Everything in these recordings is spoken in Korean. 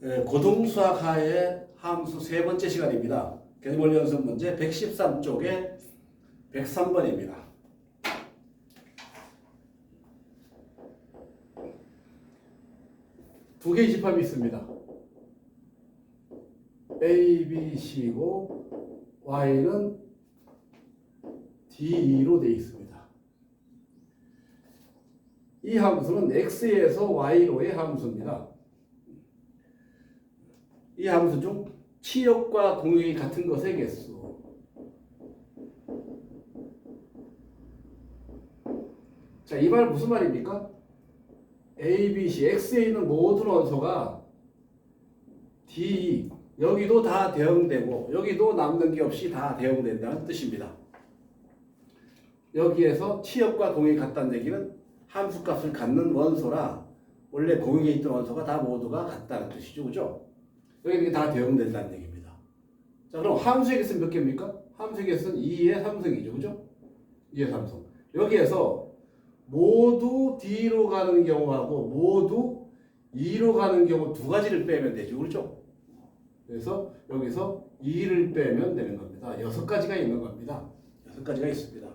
예, 고등수학 하의 함수 세 번째 시간입니다. 개념원 연습 문제 113쪽에 103번입니다. 두 개의 집합이 있습니다. A, B, C고 Y는 D2로 되어 있습니다. 이 함수는 X에서 Y로의 함수입니다. 이 함수 중 치역과 공역이 같은 것의 개수. 자, 이 말 무슨 말입니까? A, B, C, X에 있는 모든 원소가 D, 여기도 다 대응되고 여기도 남는 게 없이 다 대응된다는 뜻입니다. 여기에서 치역과 동이 같다는 얘기는 함수값을 갖는 원소라 원래 공역에 있던 원소가 다 모두가 같다는 뜻이죠, 그죠? 여기 다 대응된다는 얘기입니다. 자, 그럼 함수의 개수는 몇 개입니까? 함수의 개수는 2의 3승이죠, 그죠? 2의 3승. 여기에서 모두 D로 가는 경우하고 모두 2로 가는 경우 두 가지를 빼면 되죠, 그렇죠? 그래서 여기서 2를 빼면 되는 겁니다. 여섯 가지가 있는 겁니다. 여섯 가지가 있습니다.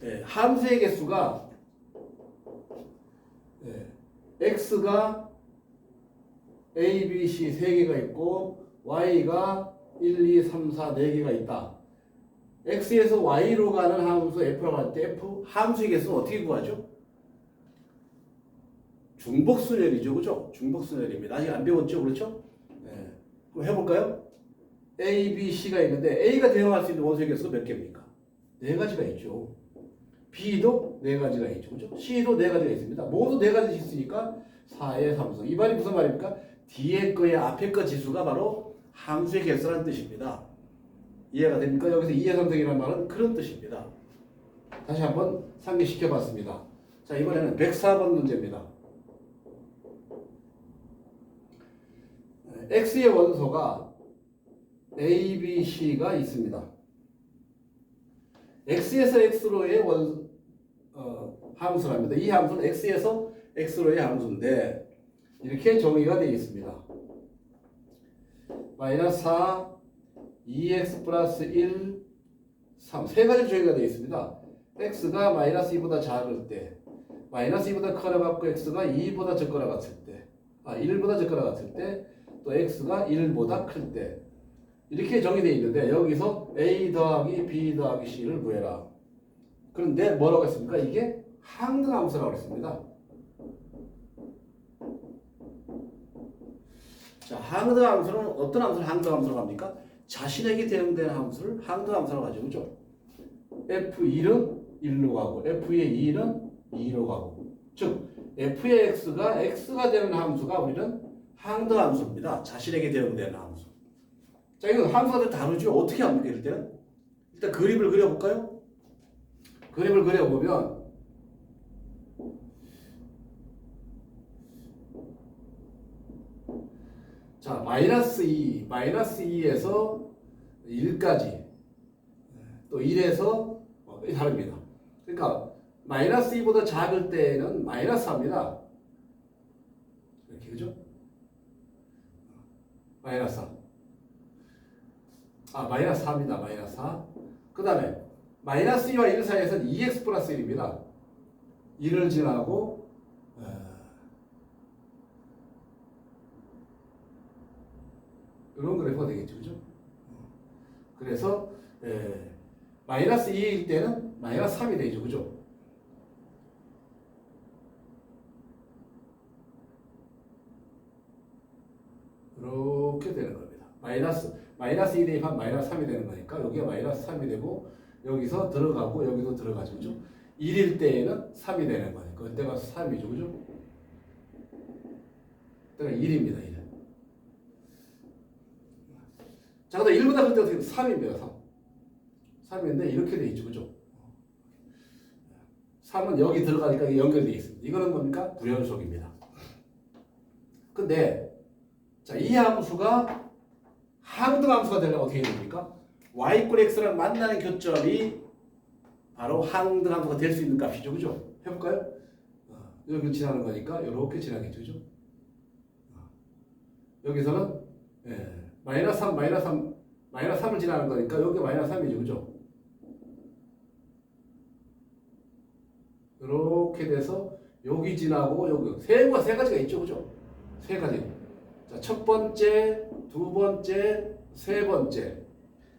네, 함수의 개수가 네, x가 a, b, c 세 개가 있고 y가 1, 2, 3, 4네 개가 있다. x에서 y로 가는 함수 f라고 할 때 f 함수의 개수는 어떻게 구하죠? 중복순열이죠, 그죠? 중복순열입니다. 아직 안 배웠죠, 그렇죠? 네. 그럼 해볼까요? A, B, C가 있는데 A가 대응할 수 있는 원소의 개수가 몇 개입니까? 네 가지가 있죠. B도 네 가지가 있죠, 그죠? C도 네 가지가 있습니다. 모두 네 가지 있으니까 4의 함수. 이 말이 무슨 말입니까? 뒤에 거의 앞에 거 지수가 바로 함수의 개수라는 뜻입니다. 이해가 됩니까? 여기서 2의 3승이라는 말은 그런 뜻입니다. 다시 한번 상기시켜 봤습니다. 자, 이번에는 104번 문제입니다. X의 원소가 A, B, C가 있습니다. X에서 X로의 원, 어, 함수랍니다. 이 함수는 X에서 X로의 함수인데 이렇게 정의가 되어 있습니다. 마이너스 4, 2x 플러스 1, 3. 세 가지 정의가 되어 있습니다. x가 마이너스 2보다 작을 때, 마이너스 2보다 커나 같고 x가 2보다 적거나 같을 때, 아, 1보다 적거나 같을 때, 또 x가 1보다 클 때. 이렇게 정의되어 있는데 여기서 a 더하기 b 더하기 c를 구해라. 그런데 뭐라고 했습니까? 이게 항등함수라고 했습니다. 자, 항등함수는 어떤 함수를 항등함수라고 합니까? 자신에게 대응되는 함수를 항등함수라고 하죠. 그죠? F1은 1로 가고 F의 2는 2로 가고 즉 F의 X가 X가 되는 함수가 우리는 항등함수입니다. 자신에게 대응되는 함수. 자, 이건 함수가 다르죠. 어떻게 합니까? 이럴 때는? 일단 그림을 그려볼까요? 그림을 그려보면 자, 마이너스 2, 마이너스 2에서 1까지 또 1에서 다릅니다. 그러니까 마이너스 2보다 작을 때는 마이너스 4입니다. 이렇게 그죠? 마이너스 4. 아, 마이너스 4입니다. 마이너스 4. 그 다음에 마이너스 2와 1 사이에서는 2x 플러스 1입니다. 1을 지나고 어, 이런 그래프가 되겠죠. 그죠? 그래서 에, 마이너스 2일 때는 마이너스 3이 되죠. 그죠? 이렇게 되는 겁니다. 마이너스 마이너스 2 대입하면 마이너스 3이 되는 거니까 여기가 마이너스 3이 되고 여기서 들어가고 여기도 들어가죠. 그죠? 1일 때에는 3이 되는 거니까 그때가 3이죠. 그죠? 그때가 1입니다. 1은. 자, 근데 1보다 클 때 어떻게 3입니다. 3. 3인데 이렇게 돼 있죠. 그죠? 3은 여기 들어가니까 연결되어 있습니다. 이거는 뭡니까? 불연속입니다. 근데 자, 이 함수가 항등 함수가 되려면 어떻게 됩니까? y꼴 x랑 만나는 교점이 바로 항등 함수가 될 수 있는 값이죠. 그죠? 해볼까요? 어, 여기 지나는 거니까 이렇게 지나겠죠. 그죠? 어. 여기서는 예, 마이너스 3, 마이너스 3, 마이너스 3을 지나는 거니까 여기 마이너스 3이죠, 그죠? 이렇게 돼서 여기 지나고 여기 세가 세 가지가 있죠, 그죠? 세 가지. 자, 첫 번째, 두 번째, 세 번째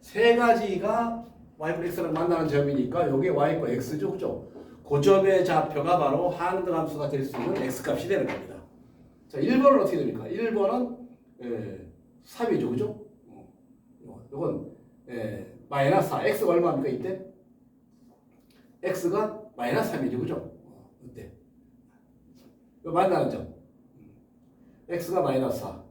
세 가지가 y x랑 만나는 점이니까 여기 y x죠, 그죠? 그 점의 좌표가 바로 한등 함수가 될 수 있는 x 값이 되는 겁니다. 자, 1번은 어떻게 됩니까? 1번은 예, 3이죠, 그죠? 어, 이건 예, 마이너스 4, x가 얼마입니까 이때? x가 마이너스 3이죠, 그죠? 어, 이때 이거 만나는 점 x가 마이너스 4.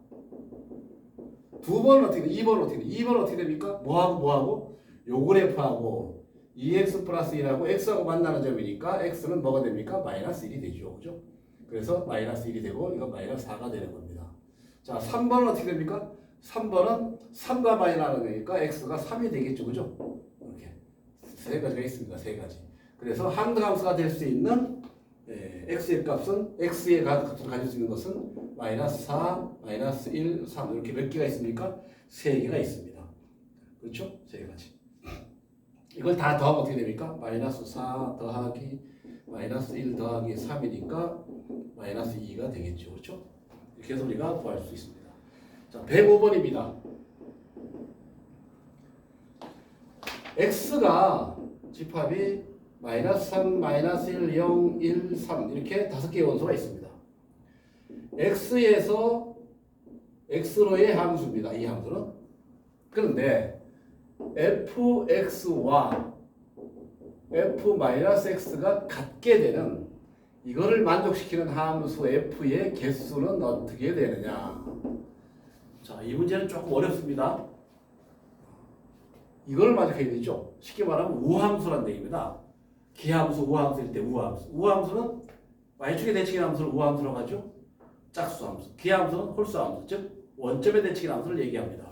두 번은 어떻게 돼? 2번은 어떻게 돼? 2번은 어떻게 됩니까? 뭐하고 뭐하고? 요 그래프하고 2x 플러스 1하고 x하고 만나는 점이니까 x는 뭐가 됩니까? 마이너스 1이 되죠. 그죠? 그래서 마이너스 1이 되고 이건 마이너스 4가 되는 겁니다. 자, 3번은 어떻게 됩니까? 3번은 3과 마이너스 거니까 x가 3이 되겠죠. 그죠? 이렇게 세 가지가 있습니다. 세 가지. 그래서 항등함수가 될 수 있는 예, x의 값은 x의 값을 가질 수 있는 것은 마이너스 4, 마이너스 1, 3 이렇게 몇 개가 있습니까? 세 개가 있습니다. 그렇죠? 세 가지. 이걸 다 더하면 어떻게 됩니까? 마이너스 4 더하기 마이너스 1 더하기 3이니까 마이너스 2가 되겠죠. 그렇죠? 이렇게 해서 우리가 구할 수 있습니다. 자, 105번입니다. x가 집합이 마이너스 3, 마이너스 1, 0, 1, 3 이렇게 다섯 개의 원소가 있습니다. x에서 x로의 함수입니다. 이 함수는. 그런데 fx와 f-x가 같게 되는 이거를 만족시키는 함수 f의 개수는 어떻게 되느냐? 자, 이 문제는 조금 어렵습니다. 이걸 만족해야 되죠. 쉽게 말하면 우함수란 얘기입니다. 기함수, 우함수일 때 우함수. 우함수는 y축의 대칭의 함수를 우함수라고 하죠. 짝수함수. 기함수는 홀수함수. 즉 원점의 대칭의 함수를 얘기합니다.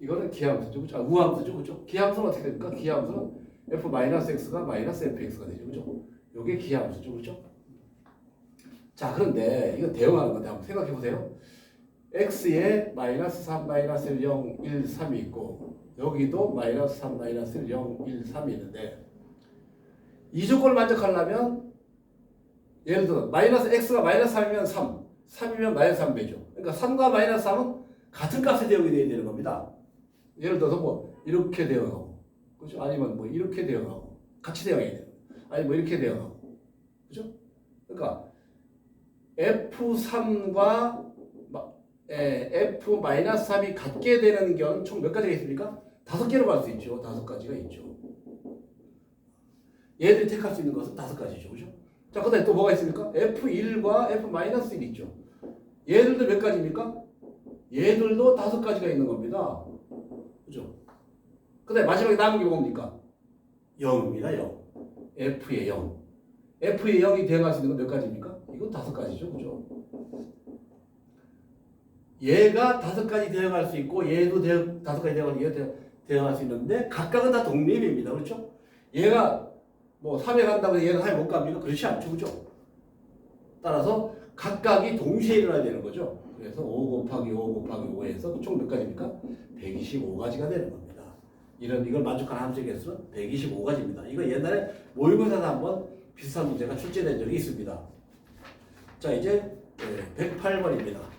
이거는 기함수죠. 그죠? 아, 우함수죠. 그죠? 기함수는 어떻게 됩니까? 기함수는 f-x가 마이너스 fx가 되죠. 그죠? 이게 기함수죠. 그죠? 자, 그런데 이거 대응하는 건데 한번 생각해 보세요. X에 마이너스 3, 마이너스 1, 0, 1, 3이 있고 여기도 마이너스 3, 마이너스 1, 0, 1, 3이 있는데 이 조건을 만족하려면 예를 들어 마이너스 x가 마이너스 3이면 3, 3이면 마이너스 3배죠. 그러니까 3과 마이너스 3은 같은 값에 대응이 돼야 되는 겁니다. 예를 들어서 뭐 이렇게 대응하고 그렇죠? 아니면 뭐 이렇게 대응하고 같이 대응해야 돼요. 아니 뭐 이렇게 대응하고 그렇죠? 그러니까 F3과 F 마이너스 3이 같게 되는 경우는 총몇 가지가 있습니까? 다섯 개로 갈 수 있죠. 다섯 가지가 있죠. 얘들이 택할 수 있는 것은 다섯 가지죠. 그죠? 자, 그 다음에 또 뭐가 있습니까? F1과 F-1이 있죠. 얘들도 몇 가지입니까? 얘들도 다섯 가지가 있는 겁니다. 그죠? 그 다음에 마지막에 남은 게 뭡니까? 0입니다. 0. F의 0. F의 0이 대응할 수 있는 건 몇 가지입니까? 이건 다섯 가지죠. 그죠? 얘가 다섯 가지 대응할 수 있고 얘도 대응, 다섯 가지 대응할, 얘 대응할 수 있는데 각각은 다 독립입니다. 그렇죠? 얘가 뭐 3에 간다고 얘는 3에 못 갑니까? 그렇지 않죠. 그죠? 따라서 각각이 동시에 일어나야 되는 거죠. 그래서 5 곱하기 5 곱하기 5에서 총 몇 가지입니까? 125가지가 되는 겁니다. 이런 이걸 만족하는 함수의 개수는 125가지입니다. 이거 옛날에 모의고사에서 한번 비슷한 문제가 출제된 적이 있습니다. 자 이제 108번입니다.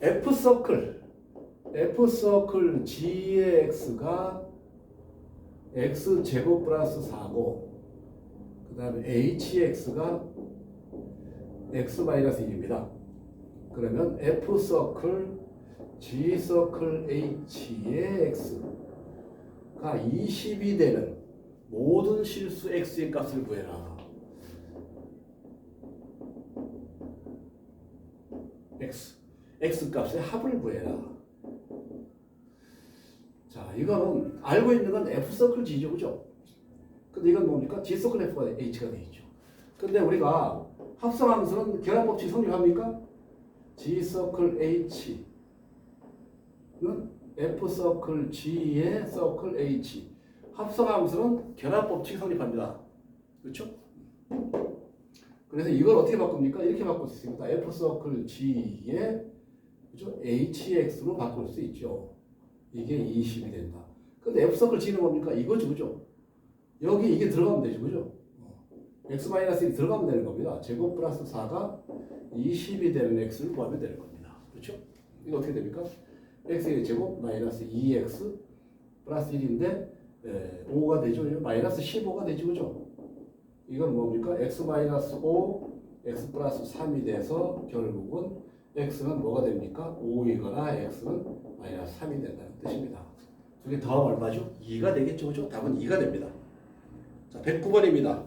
F 서클 F 서클 G의 X가 X 제곱 플러스 4고 그 다음에 HX가 X 마이너스 1입니다. 그러면 F 서클 G 서클 H의 X가 20이 되는 모든 실수 X의 값을 구해라. X x 값의 합을 구해라. 자, 이거는 알고 있는 건 f 서클 g죠, 그죠? 근데 이건 뭡니까? g 서클 f가 h가 돼 있죠. 근데 우리가 합성함수는 계산법칙 성립합니까? g 서클 h F 서클 G의 서클 H 합성함수는 결합법칙 성립합니다. 그렇죠? 그래서 이걸 어떻게 바꿉니까? 이렇게 바꿀 수 있습니다. F 서클 G의 HX로 바꿀 수 있죠. 이게 20이 된다. 근데 F 서클 G는 뭡니까? 이거죠, 그죠? 여기 이게 들어가면 되죠, 그죠? X-1이 들어가면 되는 겁니다. 제곱 플러스 4가 20이 되는 X를 구하면 되는 겁니다. 그렇죠? 이거 어떻게 됩니까? X의 제곱 마이너스 2X 플러스 1인데 5가 되죠. 마이너스 15가 되죠. 그죠? 이건 뭡니까? X 마이너스 5, X 플러스 3이 돼서 결국은 X는 뭐가 됩니까? 5이거나 X는 마이너스 3이 된다는 뜻입니다. 두 개 더하면 얼마죠? 2가 되겠죠. 그죠? 답은 2가 됩니다. 자, 109번입니다.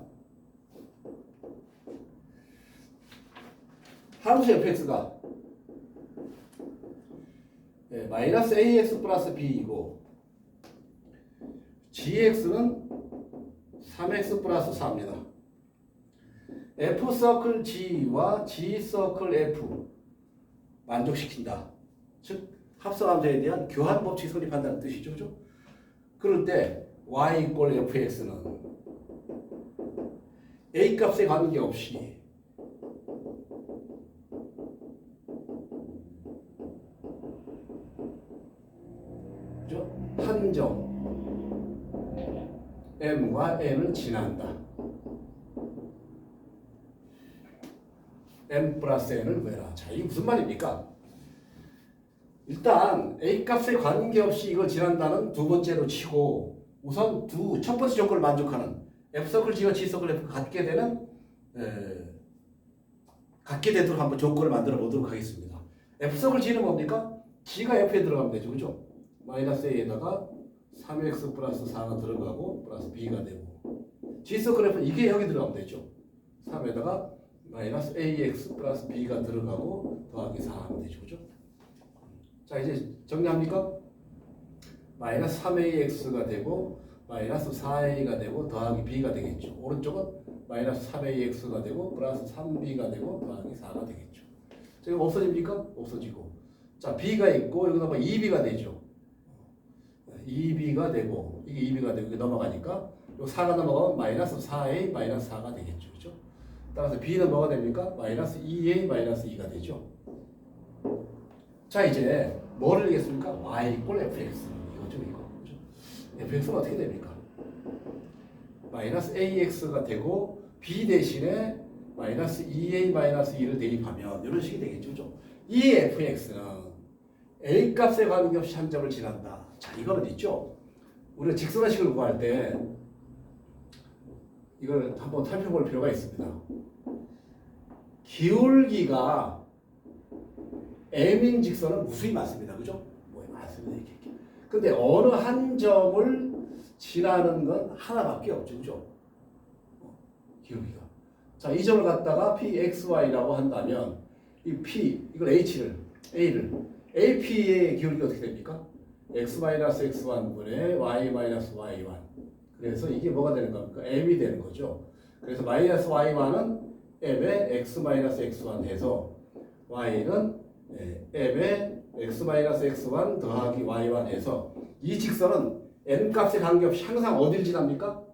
함수 fx가 예, 마이너스 ax 플러스 b이고 gx는 3x 플러스 4입니다. f 서클 g와 g 서클 f 만족시킨다. 즉 합성함수에 대한 교환 법칙 성립한다는 뜻이죠. 그죠? 그럴 때 y 이꼴 fx는 a 값에 관계없이? 한점 m과 n을 지난다. M 플러스 n을 구해라. 자, 이게 무슨 말입니까? 일단 a 값에 관계없이 이걸 지난다는 두 번째로 치고 우선 두 첫 번째 조건을 만족하는 f 서클 g와 g 서클 f 갖게 되는 에, 갖게 되도록 한번 조건을 만들어 보도록 하겠습니다. f 서클 g는 뭡니까? g가 f에 들어가면 되죠, 그죠? 마이너스 a에다가 3x 플러스 4가 들어가고 플러스 b가 되고 g 서클 f는 이게 여기 들어가면 되죠. 3에다가 마이너스 ax 플러스 b가 들어가고 더하기 4 하면 되죠, 그죠? 자 이제 정리합니까? 마이너스 3ax가 되고 마이너스 4a가 되고 더하기 b가 되겠죠. 오른쪽은 마이너스 3ax가 되고 플러스 3b가 되고 더하기 4가 되겠죠. 지금 없어집니까? 없어지고. 자 b가 있고 여기다 뭐 2b가 되죠. 2b가 되고 이게 2b가 되고 이게 넘어가니까 요 4가 넘어가면 마이너스 4a 마이너스 4가 되겠죠. 그죠? 따라서 b는 뭐가 됩니까? 마이너스 2a 마이너스 2가 되죠. 자 이제 뭐를 내겠습니까? y 이꼴 fx 이거죠 이거 그죠? fx는 어떻게 됩니까? 마이너스 ax가 되고 b 대신에 마이너스 2a 마이너스 2를 대입하면 이런 식이 되겠죠? 이 fx는 a 값에 관계없이 한 점을 지난다 자 이거는 있죠 우리가 직선화식을 구할 때 이걸 한번 살펴볼 필요가 있습니다 기울기가 m인 직선은 무수히 많습니다. 그죠? 뭐 많습니다. 이렇게. 근데 어느 한 점을 지나는 건 하나밖에 없죠. 그죠? 어, 기울기가. 자, 이 점을 갖다가 pxy라고 한다면 이 p 이걸 h를 a를 ap의 기울기가 어떻게 됩니까? x-x1분의 y-y1 그래서 이게 뭐가 되는 겁니까? m이 되는 거죠. 그래서 마이너스 y1은 m의 x-x1 해서 y는 네, m의 x-x1 더하기 y1 해서 이 직선은 n 값에 관계없이 항상 어디를 지납니까?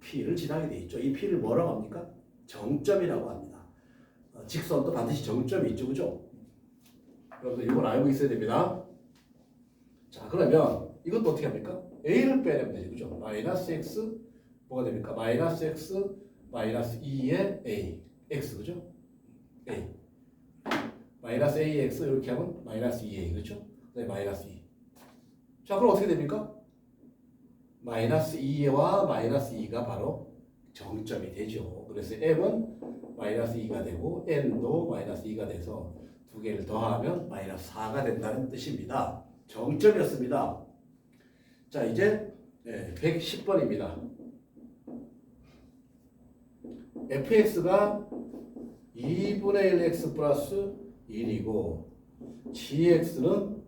p를 지나게 돼 있죠. 이 p를 뭐라고 합니까? 정점이라고 합니다. 어, 직선도 반드시 정점이 있죠. 그죠? 여러분들 이걸 알고 있어야 됩니다. 자 그러면 이것도 어떻게 합니까? A를 빼내면 되죠. 그죠? 마이너스 x 뭐가 됩니까? 마이너스 x 마이너스 2의 a x 그죠? a 마이너스 ax 이렇게 하면 마이너스 2a 그렇죠? 네, 마이너스 2. 자 그럼 어떻게 됩니까? 마이너스 2와 마이너스 2가 바로 정점이 되죠. 그래서 m은 마이너스 2가 되고 n도 마이너스 2가 돼서 두 개를 더하면 마이너스 4가 된다는 뜻입니다. 정점이었습니다. 자 이제 110번입니다. fx가 2분의 1x 플러스 1이고 gx는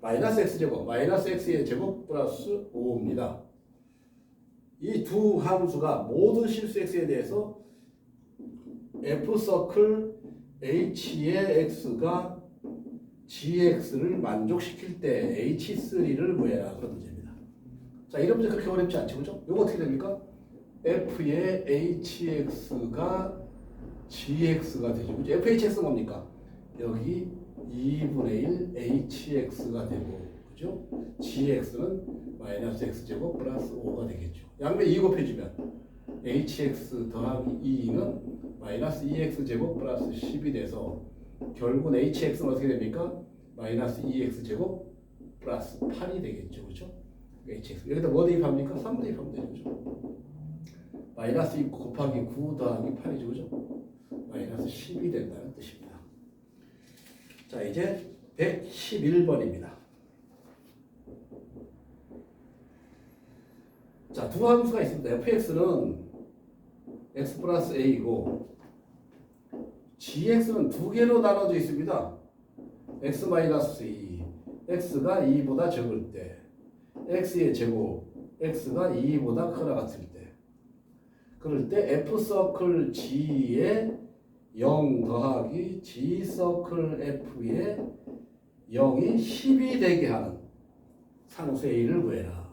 마이너스 x제곱 마이너스 x의 제곱 플러스 5입니다. 이 두 함수가 모든 실수 x에 대해서 f 서클 h의 x가 gx를 만족시킬 때 h3를 구해라 그런 문제입니다. 자 이런 문제 그렇게 어렵지 않죠, 그죠? 이거 어떻게 됩니까? f의 hx가 gx가 되죠, 그죠? fhx는 뭡니까? 여기 2분의 1 hx가 되고, 그죠? gx는 마이너스 x제곱 플러스 5가 되겠죠. 양면 2 곱해주면 hx 더하기 2는 마이너스 2x제곱 플러스 10이 돼서 결국은 hx는 어떻게 됩니까? 마이너스 2x제곱 플러스 8이 되겠죠. 그렇죠? hx 여기다 뭐 대입합니까? 3 대입하면 되죠. 그죠? 마이너스 2 곱하기 9 더하기 8이죠. 그죠? 마이너스 10이 된다는 뜻입니다. 자 이제 111번입니다. 자, 두 함수가 있습니다. fx는 x 플러스 a이고 gx는 두 개로 나눠져 있습니다. x 마이너스 2, x가 2보다 적을 때, x의 제곱, x가 2보다 크나 같을 때, 그럴 때 f 서클 g에 0 더하기 g 서클 f에 0이 10이 되게 하는 상수 a를 구해라.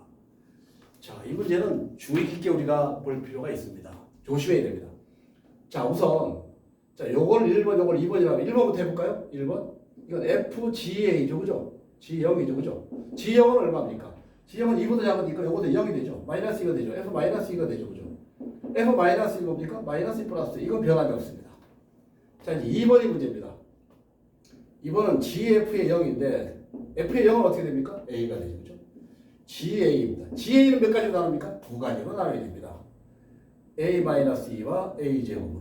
자, 이 문제는 주의 깊게 우리가 볼 필요가 있습니다. 조심해야 됩니다. 자, 우선 자, 요걸 1번, 요걸 2번이라면 1번부터 해볼까요? 1번. 이건 FGA죠, 그죠? G0이죠, 그죠? G0은 얼마입니까? G0은 2보다 작으니까 요것도 0이 되죠. 마이너스 2가 되죠. F 마이너스 2가 되죠, 그죠? F 마이너스 2 뭡니까? 마이너스 2 플러스 2. 이건 변함이 없습니다. 자, 이제 2번이 문제입니다. 2번은 GF의 0인데 F의 0은 어떻게 됩니까? A가 되죠, 그죠? GA입니다. GA는 몇 가지로 나눕니까? 두 가지로 나눠야 됩니다. A-2와 A 제곱으로.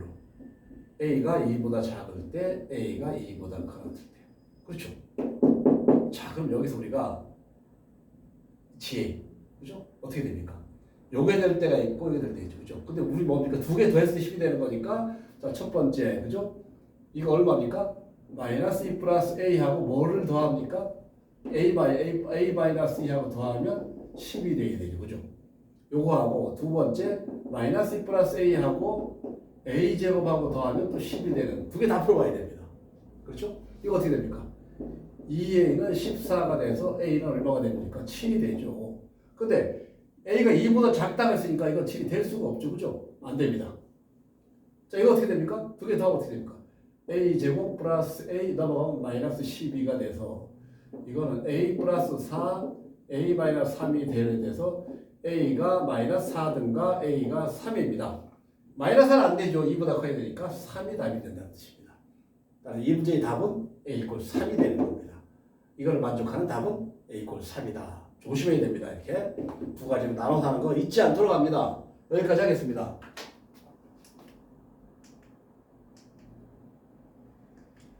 A가 2보다 작을 때, A가 2보다 커질 때. 그렇죠? 자, 그럼 여기서 우리가 GA, 그죠? 어떻게 됩니까? 요게 될 때가 있고, 이게 될 때 있죠. 그죠? 근데 우리 뭡니까? 두 개 더했을 때 10이 되는 거니까, 자, 첫 번째, 그죠? 이거 얼마입니까? 마이너스 2 플러스 A하고 뭐를 더합니까? A, 마이, A, A 마이너스 2하고 더하면 10이 되게 되죠. 그죠? 요거하고 두 번째 마이너스 2 플러스 A하고 A 제곱하고 더하면 또 10이 되는 두 개 다 풀어봐야 됩니다. 그렇죠? 이거 어떻게 됩니까? 2A는 14가 돼서 A는 얼마가 됩니까? 7이 되죠. 근데 A가 2보다 작다고 했으니까 이건 7이 될 수가 없죠. 그죠? 안 됩니다. 자, 이거 어떻게 됩니까? 두개 더하면 어떻게 됩니까? A 제곱 플러스 A 넘어가면 마이너스 12가 돼서 이거는 A 플러스 4, A 마이너스 3이 되는 데서 A가 마이너스 4든가 A가 3입니다. 마이너스는 안 되죠. 2보다 커야 되니까 3이 답이 된다는 뜻입니다. 따라서 이 문제의 답은 A 이꼴 3이 되는 겁니다. 이걸 만족하는 답은 A 이꼴 3이다. 조심해야 됩니다. 이렇게 두 가지로 나눠서 하는 거 잊지 않도록 합니다. 여기까지 하겠습니다.